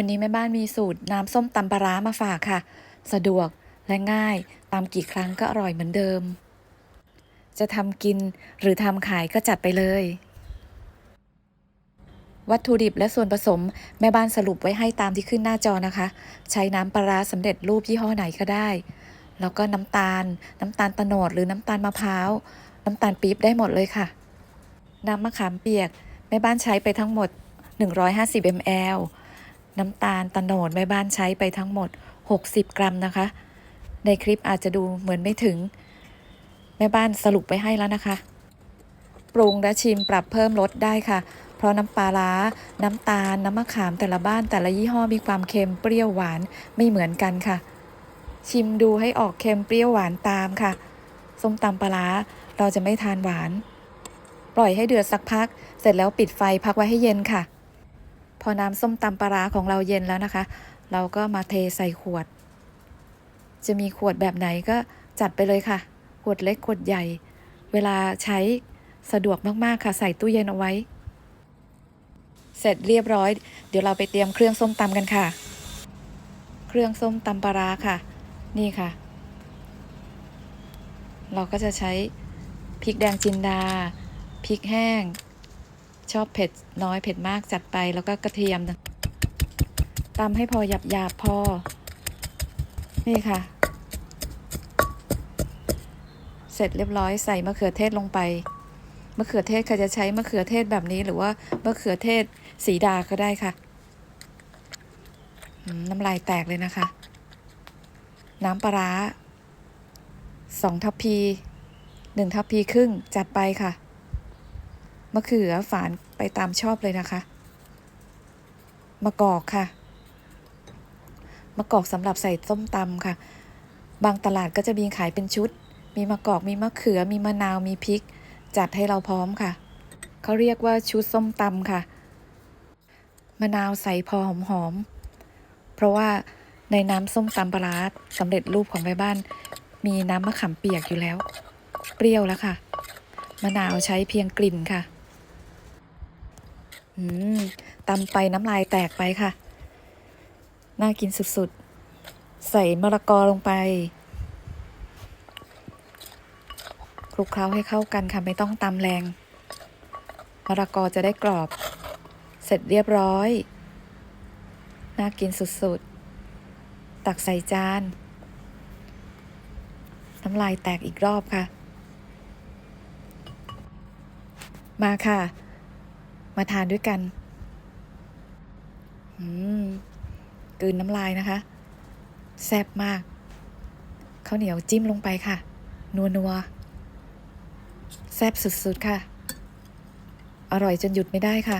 วันนี้แม่บ้านมีสูตรน้ำส้มตำปลาร้ามาฝากค่ะ สะดวกและง่ายตำกี่ครั้งก็อร่อยเหมือนเดิม จะทำกินหรือทำขายก็จัดไปเลย วัตถุดิบและส่วนผสมแม่บ้านสรุปไว้ให้ตามที่ขึ้นหน้าจอนะคะ ใช้น้ำปลาร้าสำเร็จรูปยี่ห้อไหนก็ได้ แล้วก็น้ำตาล น้ำตาลตะโนดหรือน้ำตาลมะพร้าว น้ำตาลปี๊บได้หมดเลยค่ะ น้ำมะขามเปียกแม่บ้านใช้ไปทั้งหมด 150 ml น้ำตาลตะโนดแม่บ้านใช้ไปทั้งหมด 60 กรัมนะคะ ในคลิปอาจจะดูเหมือนไม่ถึง แม่บ้านสรุปไว้ให้แล้วนะคะ ปรุงและชิมปรับเพิ่มรสได้ค่ะ เพราะน้ำปลาร้า น้ำตาล น้ำมะขามแต่ละบ้านแต่ละยี่ห้อมีความเค็มเปรี้ยวหวานไม่เหมือนกันค่ะ ชิมดูให้ออกเค็มเปรี้ยวหวานตามค่ะ ส้มตำปลาร้าเราจะไม่ทานหวาน ปล่อยให้เดือดสักพัก เสร็จแล้วปิดไฟพักไว้ให้เย็นค่ะ พอน้ำส้มตำปลาร้าของเราเย็นแล้วนะคะ เราก็มาเทใส่ขวด จะมีขวดแบบไหนก็จัดไปเลยค่ะ ขวดเล็กขวดใหญ่ เวลาใช้สะดวกมากๆค่ะ ใส่ตู้เย็นเอาไว้ เสร็จเรียบร้อย เดี๋ยวเราไปเตรียมเครื่องส้มตำกันค่ะ เครื่องส้มตำปลาร้าค่ะ นี่ค่ะ เราก็จะใช้พริกแดงจินดาพริกแห้ง ชอบเผ็ดน้อยเผ็ดมากจัดไปแล้วก็กระเทียมตำให้พอหยาบหยาบๆพอ นี่ค่ะ เสร็จเรียบร้อยใส่มะเขือเทศลงไปมะเขือเทศใครจะใช้มะเขือเทศแบบนี้หรือว่ามะเขือเทศสีดาก็ได้ค่ะน้ำลายแตกเลยนะคะ น้ำปลาร้าสองทัพพีหนึ่งทัพพีครึ่งจัดไปค่ะ มะเขือฝานไปตามชอบเลยนะคะ มะกอกค่ะ มะกอกสำหรับใส่ส้มตำค่ะ บางตลาดก็จะมีขายเป็นชุด มีมะกอก มีมะเขือ มีมะนาว มีพริก จัดให้เราพร้อมค่ะ เขาเรียกว่าชุดส้มตำค่ะ มะนาวใส่พอหอมๆเพราะว่าในน้ำส้มตำปลาร้าสำเร็จรูปของแม่บ้าน มีน้ำมะขามเปียกอยู่แล้ว เปรี้ยวแล้วค่ะ มะนาวใช้เพียงกลิ่นค่ะ ตำไปน้ำลายแตกไปค่ะ น่ากินสุดๆ ใส่มะละกอลงไปคลุกเคล้าให้เข้ากันค่ะ ไม่ต้องตำแรง มะละกอจะได้กรอบ เสร็จเรียบร้อย น่ากินสุดๆ ตักใส่จาน น้ำลายแตกอีกรอบค่ะ มาค่ะ มาทานด้วยกัน อืมกืนน้ำลายนะคะ แซ่บมากข้าวเหนียวจิ้มลงไปค่ะ นัวนัวแซ่บสุดๆค่ะ อร่อยจนหยุดไม่ได้ค่ะ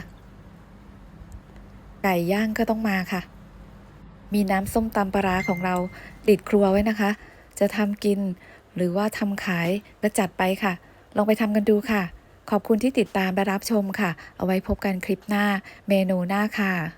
ไก่ย่างก็ต้องมาค่ะ มีน้ำส้มตำปลาของเราติดครัวไว้นะคะ จะทำกินหรือว่าทำขายและจัดไปค่ะ ลองไปทำกันดูค่ะ ขอบคุณที่ติดตามและรับชมค่ะ เอาไว้พบกันคลิปหน้าเมนูหน้าค่ะ